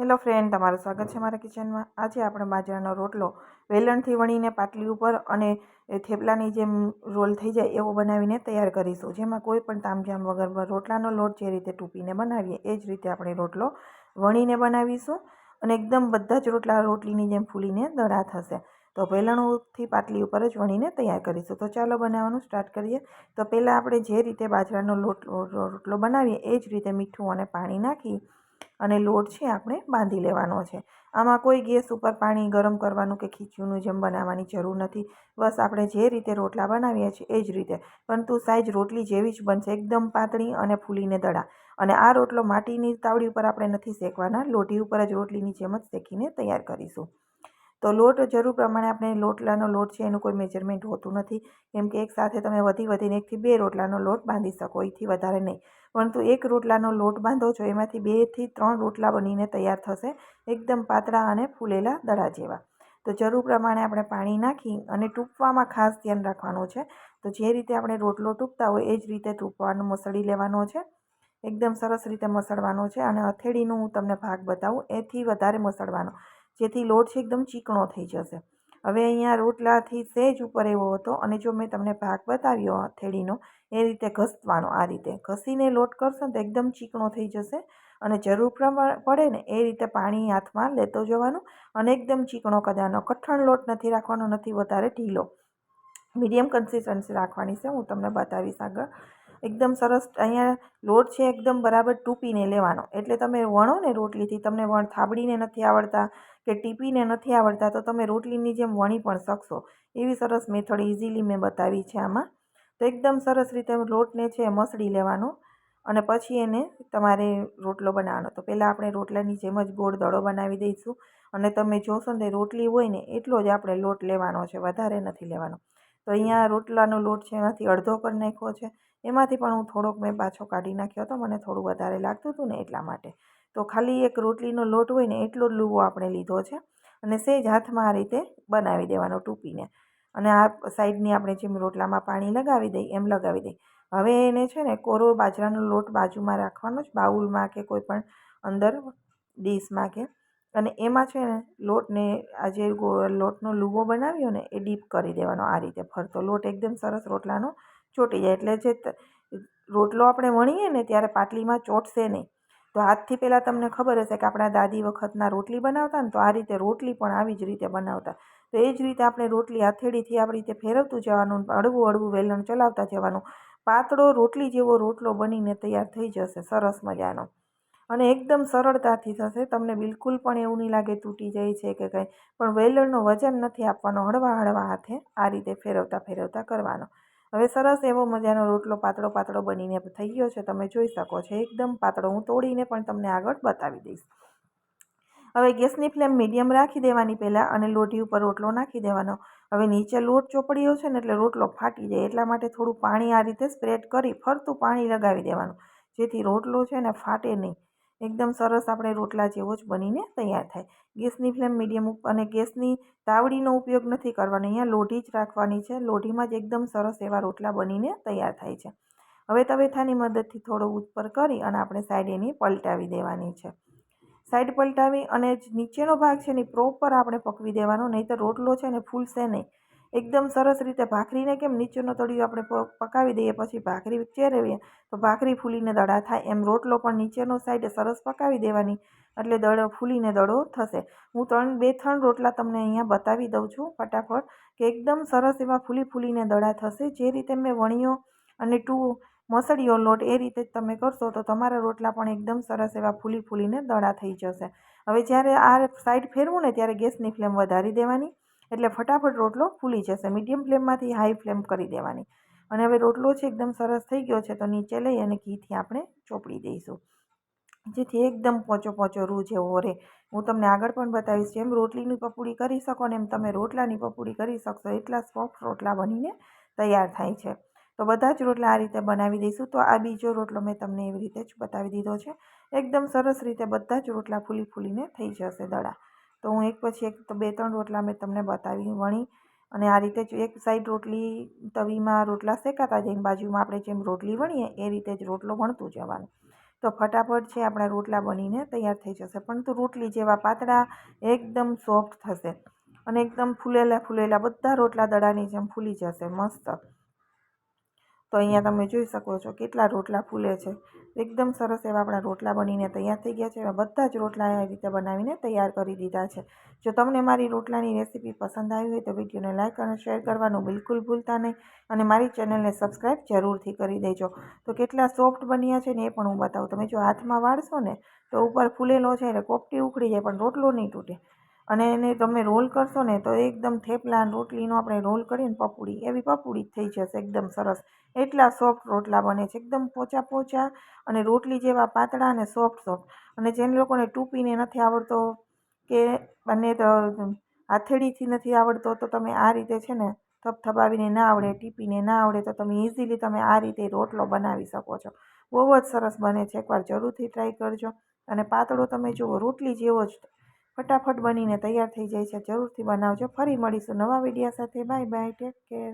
Hello friend, તમારું સ્વાગત છે મારા કિચનમાં. આજે આપણે બાજરાનો રોટલો વેલણથી વણીને પાટલી ઉપર અને થેપલાની જેમ રોલ થઈ જાય એવો બનાવીને તૈયાર કરીશું. જેમાં કોઈ પણ તામઝામ વગર રોટલાનો લોટ જે રીતે ટૂપીને બનાવીએ એ જ રીતે આપણે રોટલો વણીને બનાવીશું અને એકદમ બધા જ રોટલા રોટલીની જેમ ફૂલીને દડા થશે. તો વેલણોથી પાટલી ઉપર જ વણીને તૈયાર કરીશું. તો ચાલો બનાવવાનું સ્ટાર્ટ કરીએ. તો પહેલાં આપણે જે રીતે બાજરાનો લોટ, રોટલો બનાવીએ એ જ રીતે મીઠું અને પાણી નાખી અને લોટ છે આપણે બાંધી લેવાનો છે. આમાં કોઈ ગેસ ઉપર પાણી ગરમ કરવાનું કે ખીચ્યુંનું જેમ બનાવવાની જરૂર નથી. બસ આપણે જે રીતે રોટલા બનાવીએ છીએ એ જ રીતે. પરંતુ સાઈઝ રોટલી જેવી જ બનશે. એકદમ પાતળી અને ફૂલીને દડા. અને આ રોટલો માટીની તાવડી ઉપર આપણે નથી શેકવાના. લોટી ઉપર જ રોટલીની જેમ જ શેકીને તૈયાર કરીશું. તો લોટ જરૂર પ્રમાણે આપણે લોટલાનો લોટ છે એનું કોઈ મેજરમેન્ટ હોતું નથી. કેમ કે એકસાથે તમે વધી વધીને એકથી બે રોટલાનો લોટ બાંધી શકો. એથી વધારે નહીં. પરંતુ એક રોટલાનો લોટ બાંધો છો, એમાંથી બેથી ત્રણ રોટલા બનીને તૈયાર થશે, એકદમ પાતળા અને ફૂલેલા દડા જેવા. તો જરૂર પ્રમાણે આપણે પાણી નાખી અને ટૂંપવામાં ખાસ ધ્યાન રાખવાનું છે. તો જે રીતે આપણે રોટલો ટૂંપતા હોય, એ જ રીતે ટૂંપવાનું મસળી લેવાનો છે. એકદમ સરસ રીતે મસળવાનો છે અને હથેળીનું હું તમને ભાગ બતાવું, એથી વધારે મસળવાનો. જેથી લોટ છે, એકદમ ચીકણો થઈ જશે. હવે અહીંયા રોટલાથી સહેજ ઉપર એવો હતો અને જો મેં તમને ભાગ બતાવ્યો હથેળીનો એ રીતે ઘસવાનો, આ રીતે ઘસીને લોટ કરશો ને તો એકદમ ચીકણો થઈ જશે અને જરૂર પડે ને એ રીતે પાણી હાથમાં લેતો જવાનું અને એકદમ ચીકણો કદાનો, કઠણ લોટ નથી રાખવાનો, નથી વધારે ઢીલો. મીડિયમ કન્સિસ્ટન્સી રાખવાની છે, હું તમને બતાવીશ આગળ. એકદમ સરસ, અહીંયા લોટ છે એકદમ બરાબર ટૂંપીને લેવાનો. એટલે તમે વણો ને રોટલીથી, તમને વણ થાબડીને નથી આવડતા કે ટીપીને નથી આવડતા, તો તમે રોટલીની જેમ વણી પણ શકશો. એવી સરસ મેથડ ઇઝીલી મેં બતાવી છે આમાં. તો એકદમ સરસ રીતે લોટને છે મસળી લેવાનો અને પછી એને તમારે રોટલો બનાવવાનો. તો પહેલાં આપણે રોટલાની જેમ જ ગોળ દડો બનાવી દઈશું અને તમે જોશો ને રોટલી હોય ને, એટલો જ આપણે લોટ લેવાનો છે, વધારે નથી લેવાનો. તો અહીંયા રોટલાનો લોટ છે, એમાંથી અડધો કરી નાખ્યો છે. એમાંથી પણ હું થોડોક મેં પાછો કાઢી નાખ્યો હતો, મને થોડું વધારે લાગતું હતું ને એટલા માટે. તો ખાલી એક રોટલીનો લોટ હોય ને એટલો જ લૂવો આપણે લીધો છે અને સેજ હાથમાં આ રીતે બનાવી દેવાનો ટૂંપીને. અને આ સાઈડની આપણે જેમ રોટલામાં પાણી લગાવી દઈએ એમ લગાવી દઈએ. હવે એને છે ને કોરો બાજરાનો લોટ બાજુમાં રાખવાનો જ, બાઉલમાં કે કોઈ પણ અંદર ડીશમાં કે અને એમાં છે ને લોટને આ જે લોટનો લૂવો બનાવ્યો ને એ ડીપ કરી દેવાનો આ રીતે ફરતો લોટ એકદમ સરસ રોટલાનો ચોંટી જાય. એટલે જે રોટલો આપણે વણીએ ને ત્યારે પાટલીમાં ચોંટશે નહીં. તો હાથથી પહેલાં તમને ખબર હશે કે આપણા દાદી વખતના રોટલી બનાવતા ને તો આ રીતે રોટલી પણ આવી જ રીતે બનાવતા. તો એ જ રીતે આપણે રોટલી હથેળીથી આપણી રીતે ફેરવતું જવાનું અડવું અડવું વેલણ ચલાવતા જવાનું. પાતળો રોટલી જેવો રોટલો બનીને તૈયાર થઈ જશે. સરસ મજાનો. અને એકદમ સરળતાથી થશે. તમને બિલકુલ પણ એવું નહીં લાગે તૂટી જાય છે કે કંઈ. પણ વેલણનો વજન નથી આપવાનો. હળવા હળવા હાથે આ રીતે ફેરવતા ફેરવતા કરવાનો. હવે સરસ એવો મજાનો રોટલો પાતળો પાતળો બનીને થઈ ગયો છે. તમે જોઈ શકો છો. એકદમ પાતળો. હું તોડીને પણ તમને આગળ બતાવી દઈશ. હવે ગેસની ફ્લેમ મીડિયમ રાખી દેવાની પહેલાં અને લોઢી ઉપર રોટલો નાખી દેવાનો. હવે નીચે લોટ ચોપડીઓ છે ને એટલે રોટલો ફાટી જાય. એટલા માટે થોડું પાણી આ રીતે સ્પ્રેડ કરી ફરતું પાણી લગાવી દેવાનું. જેથી રોટલો છે ને ફાટે નહીં. એકદમ સરસ આપણે રોટલા જેવો જ બનીને તૈયાર થાય. ગેસની ફ્લેમ મીડિયમ અને ગેસની તાવડીનો ઉપયોગ નથી કરવાનો. અહીંયા લોઢી જ રાખવાની છે. લોઢીમાં જ એકદમ સરસ એવા રોટલા બનીને તૈયાર થાય છે. હવે તવેથાની મદદથી થોડો ઉપર કરી અને આપણે સાઈડ એની પલટાવી દેવાની છે. સાઈડ પલટાવી અને નીચેનો ભાગ છે ને પ્રોપર આપણે પકવી દેવાનો. નહીં તો રોટલો છે ને ફૂલશે નહીં. એકદમ સરસ રીતે ભાખરીને કેમ નીચેનો તળિયો આપણે પકાવી દઈએ, પછી ભાખરી ચેરવીએ, તો ભાખરી ફૂલીને દડા થાય. એમ રોટલો પણ નીચેનો સાઈડ સરસ પકાવી દેવાની, એટલે દડો ફૂલીને દડો થશે. હું ત્રણ, બે, ત્રણ રોટલા તમને અહીંયા બતાવી દઉં છું ફટાફટ, કે એકદમ સરસ એવા ફૂલી ફૂલીને દડા થશે. જે રીતે મેં વણ્યો અને ટુ મસળીઓ લોટ એ રીતે તમે કરશો, તો તમારા રોટલા પણ એકદમ સરસ એવા ફૂલી ફૂલીને દડા થઈ જશે. હવે જ્યારે આ સાઈડ ફેરવું ને, ત્યારે ગેસની ફ્લેમ વધારી દેવાની. એટલે ફટાફટ રોટલો ફૂલી જશે. મીડિયમ ફ્લેમમાંથી હાઈ ફ્લેમ કરી દેવાની. અને હવે રોટલો છે એકદમ સરસ થઈ ગયો છે તો નીચે લઈ અને ઘીથી આપણે ચોપડી દઈશું. જેથી એકદમ પોચો પોચો રૂ જેવો રહે. હું તમને આગળ પણ બતાવીશ, જેમ રોટલીની પપૂડી કરી શકો ને એમ તમે રોટલાની પપૂડી કરી શકશો. એટલા સોફ્ટ રોટલા બનીને તૈયાર થાય છે. તો બધા જ રોટલા આ રીતે બનાવી દઈશું. તો આ બીજો રોટલો મેં તમને એવી રીતે જ બતાવી દીધો છે. એકદમ સરસ રીતે બધા જ રોટલા ફૂલી ફૂલીને થઈ જશે દડા તો હું એક પછી એક બે ત્રણ રોટલા મેં તમને બતાવી વણી. અને આ રીતે જ એક સાઈડ રોટલી તવીમાં રોટલા શેકાતા જઈને બાજુમાં આપણે જેમ રોટલી વણીએ એ રીતે જ રોટલો વણતું જવાનું. તો ફટાફટ છે આપણા રોટલા બનીને તૈયાર થઈ જશે. પરંતુ રોટલી જેવા પાતળા એકદમ સોફ્ટ થશે. અને એકદમ ફૂલેલા ફૂલેલા બધા રોટલા દડાની જેમ ફૂલી જશે, મસ્ત. તો અહીંયા તમે જોઈ શકો છો કેટલા રોટલા ફૂલે છે. એકદમ સરસ એવા આપણા રોટલા બનીને તૈયાર થઈ ગયા છે. એવા બધા જ રોટલા આ રીતે બનાવીને તૈયાર કરી દીધા છે. જો તમને મારી રોટલાની રેસીપી પસંદ આવી હોય તો વિડીયોને લાઇક અને શેર કરવાનું બિલકુલ ભૂલતા નહીં અને મારી ચેનલને સબસ્ક્રાઈબ જરૂરથી કરી દેજો. તો કેટલા સોફ્ટ બન્યા છે ને એ પણ હું બતાવું. તમે જો હાથમાં વાળશો ને તો ઉપર ફૂલેલો છે એટલે કોપટી ઉખડી જાય પણ રોટલો નહીં તૂટે. અને એને તમે રોલ કરશો ને તો એકદમ થેપલા રોટલીનો આપણે રોલ કરીએ ને પપુડી, એવી જ થઈ જશે એકદમ સરસ. એટલા સોફ્ટ રોટલા બને છે, એકદમ પોચા પોચા અને રોટલી જેવા પાતળા અને સોફ્ટ સોફ્ટ અને જેને લોકોને ટૂપીને નથી આવડતો કે બંને તો હાથેળીથી નથી આવડતો, તો તમે આ રીતે છે ને થપથપાવીને ના આવડે, ટીપીને ના આવડે, તો તમે ઇઝીલી તમે આ રીતે રોટલો બનાવી શકો છો. બહુ જ સરસ બને છે, એકવાર જરૂરથી ટ્રાય કરજો. અને પાતળો તમે જુઓ, રોટલી જેવો જ ફટાફટ બનીને તૈયાર થઈ જાય છે. જરૂરથી બનાવજો. ફરી મળીશું નવા વિડીયા સાથે. Bye bye. Take care